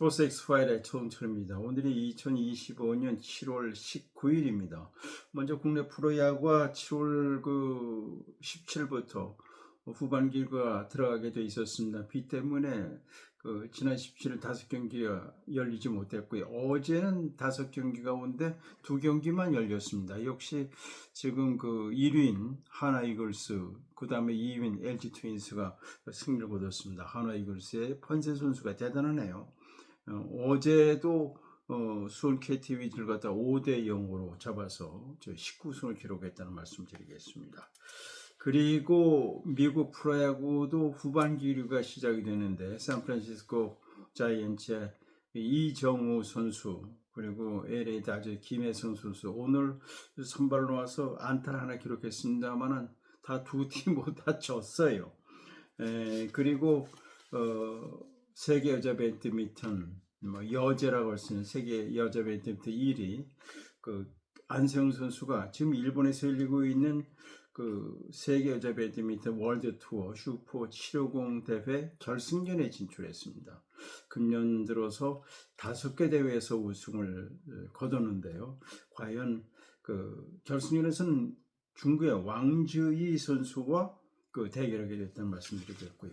스포츠 엑스파일의 청철입니다. 오늘이 2025년 7월 19일입니다. 먼저 국내 프로야구가 7월 그 17일부터 후반기가 들어가게 돼 있었습니다. 비 때문에 그 지난 17일 다섯 경기가 열리지 못했고요. 어제는 다섯 경기 가운데 두 경기만 열렸습니다. 역시 지금 그 1위인 하나 이글스, 그 다음에 2위인 LG 트윈스가 승리를 거뒀습니다. 하나 이글스의 펀세 선수가 대단하네요. 어, 어제도 어, 수원 KT 위즈를 갖다 5대 0으로 잡아서 저 19승을 기록했다는 말씀 드리겠습니다. 그리고 미국 프로야구도 후반기류가 시작이 되는데 샌프란시스코 자이언츠의 이정우 선수 그리고 LA 다저 김혜성 선수 오늘 선발로 와서 안타 하나 기록했습니다만은 다 두 팀 모두 다 졌어요. 에, 그리고 어, 세계 여자 배드민턴 뭐 여제라고 할 수 있는 세계 여자 배드민턴 1위 그 안세영 선수가 지금 일본에서 열리고 있는 그 세계 여자 배드민턴 월드 투어 슈퍼 750 대회 결승전에 진출했습니다. 금년 들어서 다섯 개 대회에서 우승을 거뒀는데요. 과연 그 결승전에서는 중국의 왕즈이 선수와 그 대결하게 됐다는 말씀드리겠고요.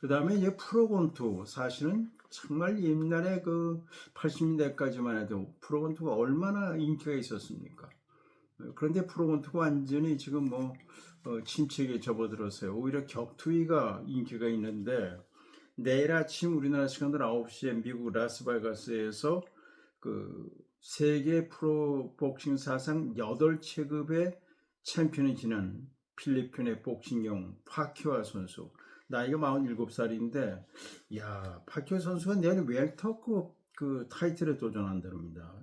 그 다음에 이제 프로곤투 사실은 정말 옛날에 그 80년대까지만 해도 프로곤투가 얼마나 인기가 있었습니까? 그런데 프로곤투가 완전히 지금 뭐 어, 침체기에 접어들었어요. 오히려 격투기가 인기가 있는데 내일 아침 우리나라 시간으로 9시에 미국 라스베가스에서 그 세계 프로 복싱 사상 8체급의 챔피언이 지난 필리핀의 복싱용 파키와 선수 나이가 47살인데 야 파키와 선수가 내일 웰터급 그 타이틀에 도전한답니다.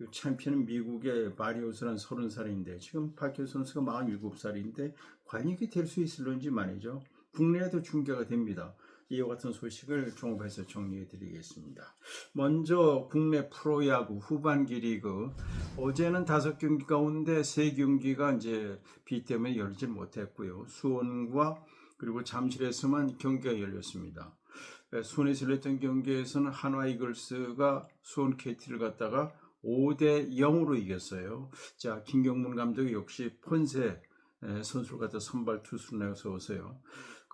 이 챔피언은 미국의 마리오스란 30살인데 지금 파키오 선수가 47살인데 과연 이게 될수 있을런지 말이죠. 국내에도 중계가 됩니다. 이와 같은 소식을 종합해서 정리해 드리겠습니다. 먼저 국내 프로야구 후반기 리그 어제는 다섯 경기 가운데 세 경기가 이제 비 때문에 열지 못했고요. 수원과 그리고 잠실에서만 경기가 열렸습니다. 수원에서 열렸던 경기에서는 한화 이글스가 수원 KT를 갖다가 5대 0으로 이겼어요. 자, 김경문 감독이 역시 폰세 선수를 갖다 선발 투수를 내서 오세요.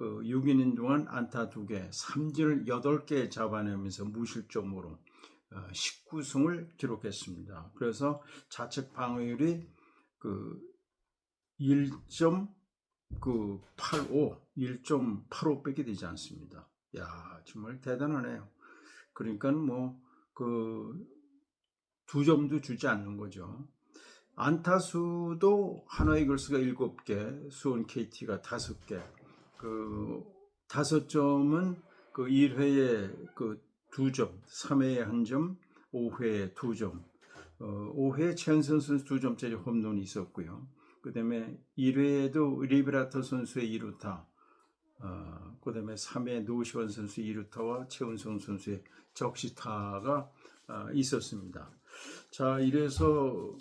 그 6이닝 동안 안타 2개, 삼진을 8개 잡아내면서 무실점으로 19승을 기록했습니다. 그래서 자책 방어율이 그 1.85, 1.85밖에 되지 않습니다. 야, 정말 대단하네요. 그러니까 뭐 그 두 점도 주지 않는 거죠. 안타수도 하나 이글스가 7개, 수원 KT가 5개. 그 다섯 점은 그 1회에 그 2점, 3회에 1점, 5회에 2점. 어, 5회 최현선 선수 2점짜리 홈런이 있었고요. 그 다음에 1회에도 리브라터 선수의 2루타, 어, 그 다음에 3회 노시원 선수 2루타와 최은성 선수의 적시타가 어, 있었습니다. 자, 이래서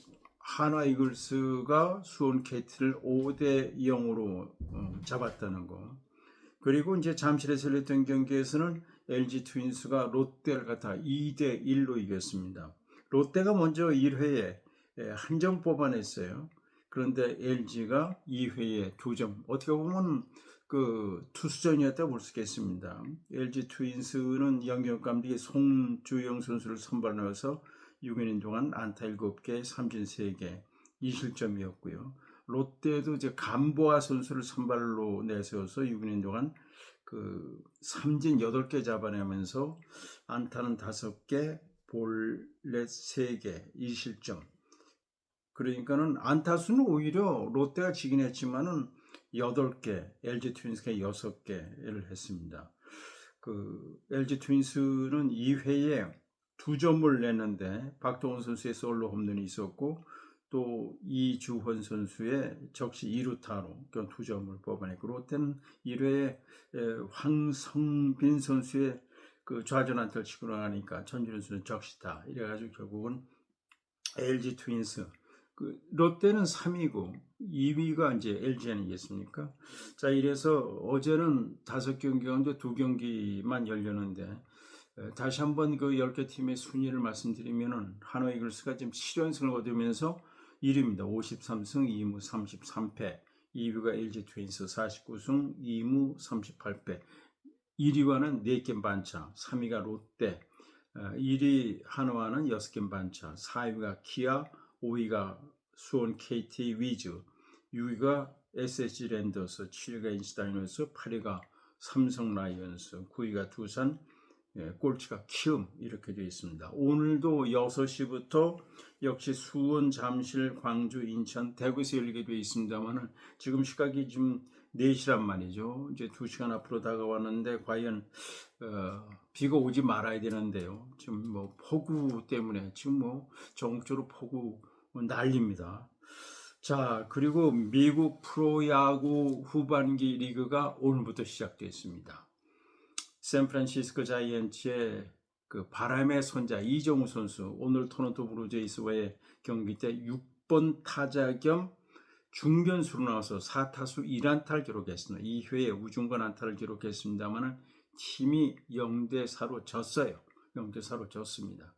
한화 이글스가 수원 KT를 5대 0으로 어, 잡았다는 거. 그리고 이제 잠실에서 열렸던 경기에서는 LG 트윈스가 롯데를 갖다 2대 1로 이겼습니다. 롯데가 먼저 1회에 한 점 뽑아냈어요. 그런데 LG가 2회에 2점. 어떻게 보면 그 투수전이었다 볼 수 있겠습니다. LG 트윈스는 영경 감독이 송주영 선수를 선발해서 6이닝 동안 안타 7개, 삼진 3개, 2실점이었고요. 롯데도 이제 감보아 선수를 선발로 내세워서 6이닝 동안 그 삼진 8개 잡아내면서 안타는 5개, 볼넷 3개, 2실점. 그러니까는 안타수는 오히려 롯데가 지긴 했지만은 8개, LG 트윈스가 6개를 했습니다. 그 LG 트윈스는 2회에 두 점을 냈는데 박동원 선수의 솔로 홈런이 있었고 또 이주헌 선수의 적시 2루타로 두 점을 뽑아냈고 롯데는 1회에 황성빈 선수의 그 좌전 안타를 치고 나가니까 전준현 선수는 적시타 이래가지고 결국은 LG 트윈스 그 롯데는 3위고 2위가 이제 LG 아니겠습니까? 자 이래서 어제는 다섯 경기 가운데 두 경기만 열렸는데 에, 다시 한번 그 10개 팀의 순위를 말씀드리면은 한화 이글스가 지금 7연승을 거두면서 1위입니다. 53승 2무 33패. 2위가 LG 트윈스 49승 2무 38패. 1위와는 4개 반차. 3위가 롯데. 어, 1위 한화는 6개 반차. 4위가 기아, 5위가 수원 KT 위즈, 6위가 SSG 랜더스, 7위가 인스다이너스, 8위가 삼성 라이언스, 9위가 두산, 예, 꼴찌가 키움 이렇게 되어 있습니다. 오늘도 6시부터 역시 수원, 잠실, 광주, 인천, 대구에서 열리게 되어 있습니다만은 지금 시각이 지금 4시란 말이죠. 이제 2시간 앞으로 다가왔는데 과연 어, 비가 오지 말아야 되는데요. 지금 뭐 폭우 때문에 지금 뭐 전국적으로 폭우 난립니다. 자, 그리고 미국 프로야구 후반기 리그가 오늘부터 시작됐습니다. 샌프란시스코 자이언츠의 그 바람의 손자 이정우 선수 오늘 토론토 브루제이스와의 경기 때 6번 타자 겸 중견수로 나와서 4타수 1안타를 기록했습니다. 2회에 우중간 안타를 기록했습니다만 팀이 0대 4로 졌어요. 0대 4로 졌습니다.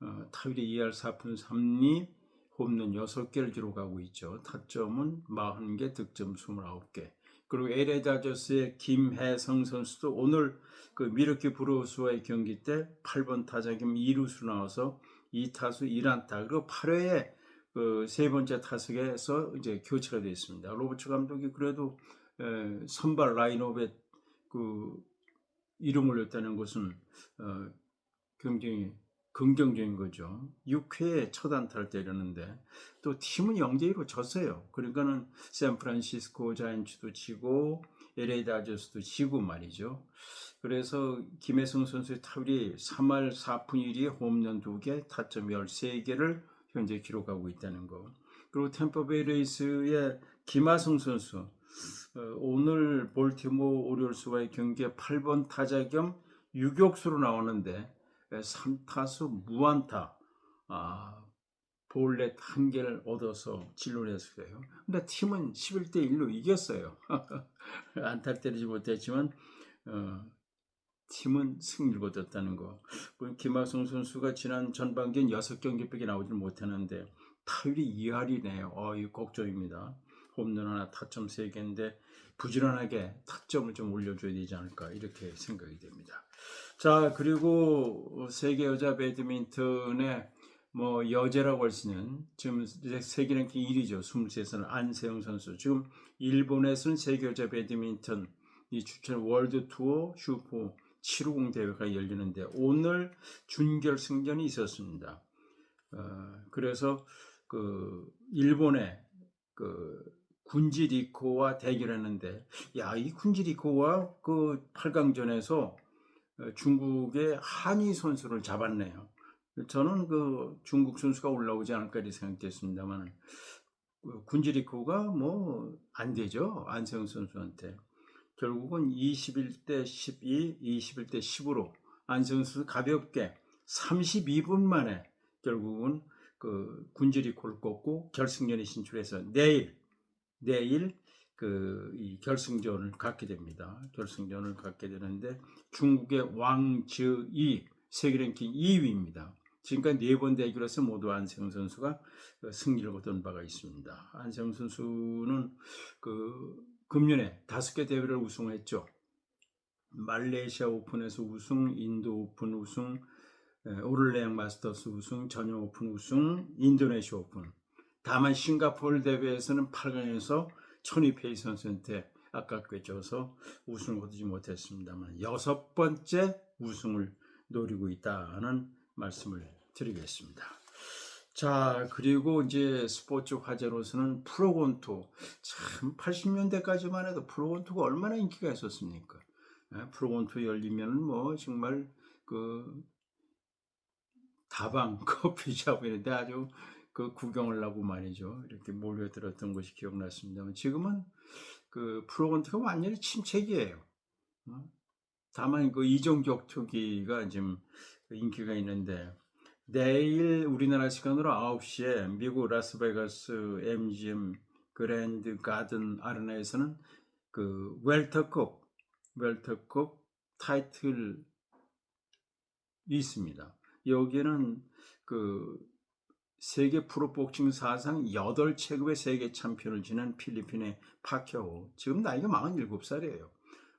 어, 타율이 2할 4푼 3리 홈런 6개를 기록하고 있죠. 타점은 40개, 득점 29개. 그리고 LA 다저스의 김혜성 선수도 오늘 그 미르키 브루스와의 경기 때 8번 타자 겸 2루수 나와서 2타수 1안타 그리고 8회에 그 세 번째 타석에서 이제 교체가 됐습니다. 로버츠 감독이 그래도 에, 선발 라인업에 그 이름을 올렸다는 것은 어, 굉장히 긍정적인 거죠. 6회에 첫 안타를 때렸는데 또 팀은 0대 1로 졌어요. 그러니까는 샌프란시스코 자이언츠도 지고 LA 다저스도 지고 말이죠. 그래서 김혜성 선수의 타율이 3할 4푼 1리 홈런 2개, 타점 13개를 현재 기록하고 있다는 거. 그리고 템퍼베이 레이스의 김하성 선수 어, 오늘 볼티모 오리올스와의 경기에 8번 타자 겸 유격수로 나오는데 3타수 무안타 아, 볼넷 한 개를 얻어서 진로했어요. 근데 팀은 11대 1로 이겼어요. 안타를 때리지 못했지만 어, 팀은 승리를 거뒀다는 거. 김학성 선수가 지난 전반기엔 6경기밖에 나오질 못했는데 타율이 2할이네요. 어, 이 걱정입니다. 홈런 하나 타점 3개인데 부지런하게 타점을 좀 올려줘야 되지 않을까 이렇게 생각이 됩니다. 자 그리고 세계 여자 배드민턴의 뭐 여제라고 할 수 있는 지금 세계 랭킹 1위죠. 23살 안세영 선수. 지금 일본에서는 세계 여자 배드민턴 이 추천 월드 투어 슈퍼 750 대회가 열리는데 오늘 준결승전이 있었습니다. 어, 그래서 그 일본의 그 군지 리코와 대결했는데 야 이 군지 리코와 그 8강전에서 중국의 한이 선수를 잡았네요. 저는 그 중국 선수가 올라오지 않을까 이렇게 생각했습니다만 군지 리코가 뭐 안 되죠 안세영 선수한테 결국은 21대 12, 21대 10으로 안세영 선수 가볍게 32분 만에 결국은 그 군지 리코를 꺾고 결승전에 진출해서 내일 내일 그 이 결승전을 갖게 됩니다. 결승전을 갖게 되는데 중국의 왕즈이 세계 랭킹 2위입니다. 지금까지 네 번 대결에서 모두 안세영 선수가 그 승리를 거둔 바가 있습니다. 안세영 선수는 그 금년에 다섯 개 대회를 우승했죠. 말레이시아 오픈에서 우승, 인도 오픈 우승, 오를레앙 마스터스 우승, 전용 오픈 우승, 인도네시아 오픈. 다만 싱가포르 대회에서는 8강에서 천이페이 선수한테 아깝게 져서 우승을 거두지 못했습니다만 여섯 번째 우승을 노리고 있다는 말씀을 드리겠습니다. 자, 그리고 이제 스포츠 화제로서는 프로곤투. 참, 80년대까지만 해도 프로곤투가 얼마나 인기가 있었습니까? 예, 프로곤투 열리면 뭐 정말 그 다방 커피숍 이런데 아주 그 구경을 하고 말이죠. 이렇게 몰려들었던 것이 기억났습니다. 지금은 그 프로건트가 완전히 침체기예요. 어? 다만 그 이종 격 투기가 지금 인기가 있는데 내일 우리나라 시간으로 9시에 미국 라스베가스 MGM 그랜드 가든 아레나에서는 그 웰터컵 웰터컵 타이틀 있습니다. 여기에는 그 세계 프로복싱 사상 8체급의 세계 챔피언을 지낸 필리핀의 파케오. 지금 나이가 47살이에요.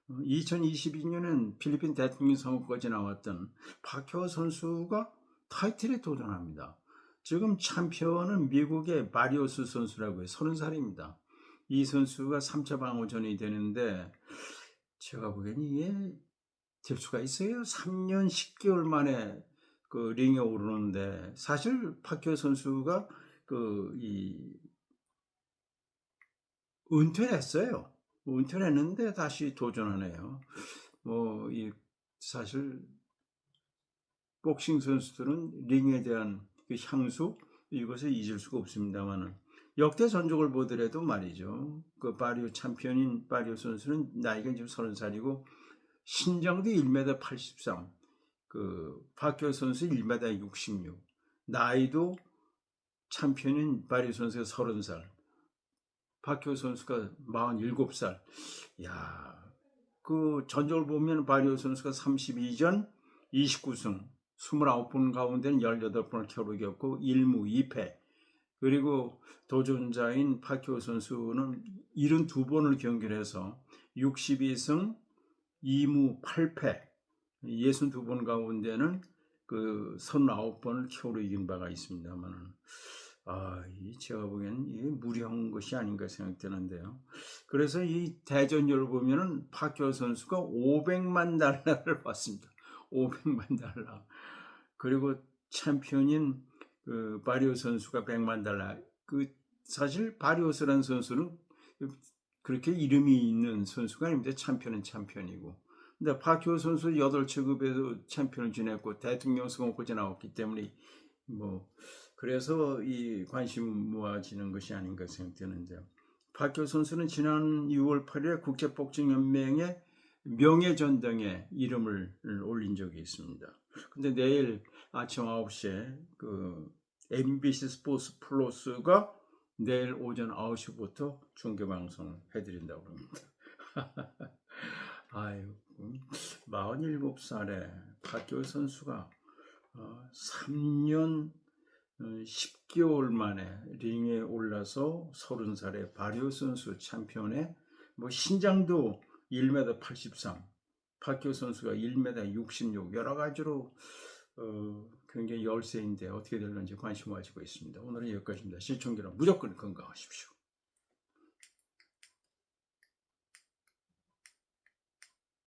2022년엔 필리핀 대통령 선거까지 나왔던 파케오 선수가 타이틀에 도전합니다. 지금 챔피언은 미국의 바리오스 선수라고 해요. 30살입니다. 이 선수가 3차 방어전이 되는데 제가 보기엔 이게 될 수가 있어요. 3년 10개월 만에 그 링에 오르는데 사실 파케오 선수가 그 이 은퇴를 했어요. 은퇴를 했는데 다시 도전하네요. 뭐 이 사실 복싱 선수들은 링에 대한 그 향수 이것을 잊을 수가 없습니다만은 역대 전적을 보더라도 말이죠. 그 바리오 챔피언인 바리오 선수는 나이가 지금 30살이고 신장도 1m 83, 그 박효 선수 1m 66, 나이도 챔피언인 바리오 선수가 30살, 박효 선수가 47살. 야, 그 전적을 보면 바리오 선수가 32전 29승, 29번 가운데는 18번을 겨루겼고 1무 2패. 그리고 도전자인 파키오 선수는 72번을 경기를 해서 62승 2무 8패 62번 가운데는 그 39번을 겨루 이긴 바가 있습니다만은 아, 이 제가 보기에는 이게 무리한 것이 아닌가 생각되는데요. 그래서 이 대전율을 보면은 파키오 선수가 500만 달러를 받습니다. 500만 달러. 그리고 챔피언인 그 바리오 선수가 100만 달러. 그 사실 바리오스라는 선수는 그렇게 이름이 있는 선수가 아닙니다. 챔피언은 챔피언이고. 근데 파키오 선수 8체급에서 챔피언을 지냈고 대통령 선거까지 나왔기 때문에 뭐 그래서 이 관심 모아지는 것이 아닌가 생각되는데요. 파키오 선수는 지난 6월 8일에 국제복싱연맹에 명예전당에 이름을 올린 적이 있습니다. 근데 내일 아침 9시에 그 MBC 스포츠 플러스가 내일 오전 9시부터 중계 방송을 해드린다고 합니다. 아유, 47살에 박교 선수가 3년 10개월 만에 링에 올라서 30살에 바리오 선수 챔피언에 뭐 신장도 1m 83, 박교 선수가 1m 66 여러 가지로 어, 굉장히 열세인데 어떻게 될는지 관심 가지고 있습니다. 오늘은 여기까지입니다. 시청자 여러분 무조건 건강하십시오.